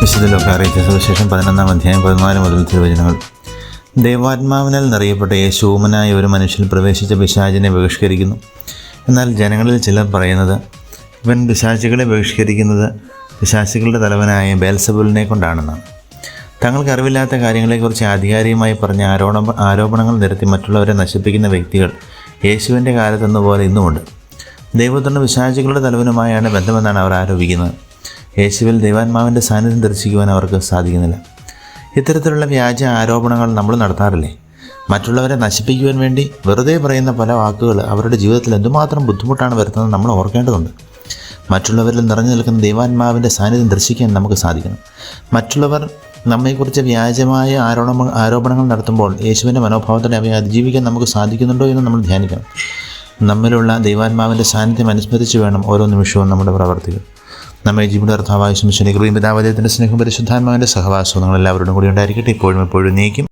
വിശുദ്ധ സുവിശേഷം പതിനൊന്നാം അധ്യായം പതിനാല് മുതൽ തിരുവചനങ്ങൾ. ദൈവാത്മാവിനാൽ നിറയപ്പെട്ട യേശൂമനായ ഒരു മനുഷ്യൻ പ്രവേശിച്ച പിശാചിനെ ബഹിഷ്കരിക്കുന്നു. എന്നാൽ ജനങ്ങളിൽ ചിലർ പറയുന്നത് ഇവൻ പിശാചികളെ ബഹിഷ്കരിക്കുന്നത് പിശാചികളുടെ തലവനായ ബേൽസബുലിനെ കൊണ്ടാണെന്നാണ്. തങ്ങൾക്ക് അറിവില്ലാത്ത കാര്യങ്ങളെക്കുറിച്ച് ആധികാരികമായി പറഞ്ഞ ആരോപണ ആരോപണങ്ങൾ നിരത്തി മറ്റുള്ളവരെ നശിപ്പിക്കുന്ന വ്യക്തികൾ യേശുവിന്റെ കാലത്തെന്ന പോലെ ഇന്നുമുണ്ട്. ദൈവത്തിന്റെ വിശാചികളുടെ തലവനുമായാണ് ബന്ധമെന്നാണ് അവർ ആരോപിക്കുന്നത്. യേശുവിൽ ദൈവാത്മാവിന്റെ സാന്നിധ്യം ദർശിക്കുവാൻ അവർക്ക് സാധിക്കുന്നില്ല. ഇത്തരത്തിലുള്ള വ്യാജ ആരോപണങ്ങൾ നമ്മൾ നടത്താറില്ലേ? മറ്റുള്ളവരെ നശിപ്പിക്കുവാൻ വേണ്ടി വെറുതെ പറയുന്ന പല വാക്കുകൾ അവരുടെ ജീവിതത്തിൽ എന്തുമാത്രം ബുദ്ധിമുട്ടാണ് വരുത്തുന്നത് നമ്മൾ ഓർക്കേണ്ടതുണ്ട്. മറ്റുള്ളവരിൽ നിറഞ്ഞു നിൽക്കുന്ന ദൈവാത്മാവിന്റെ സാന്നിധ്യം ദർശിക്കാൻ നമുക്ക് സാധിക്കണം. മറ്റുള്ളവർ നമ്മെക്കുറിച്ച് വ്യാജമായ ആരോപണ ആരോപണങ്ങൾ നടത്തുമ്പോൾ യേശുവിന്റെ മനോഭാവത്തോടെ അവയെ അതിജീവിക്കാൻ നമുക്ക് സാധിക്കുന്നുണ്ടോ എന്ന് നമ്മൾ ധ്യാനിക്കണം. നമ്മിലുള്ള ദൈവാത്മാവിന്റെ സാന്നിധ്യം അനുസ്മരിച്ച് വേണം ഓരോ നിമിഷവും നമ്മുടെ പ്രവർത്തികൾ. നമ്മെ ജീവിത അർത്ഥാവായ ശനി പിതാവതയത്തിന്റെ സ്നേഹം പരിശുദ്ധാത്മാവിന്റെ സഹവാസവും നിങ്ങളെല്ലാവരോടും കൂടി ഉണ്ടായിരിക്കട്ടെ. ഇപ്പോഴും എപ്പോഴും നീക്കും.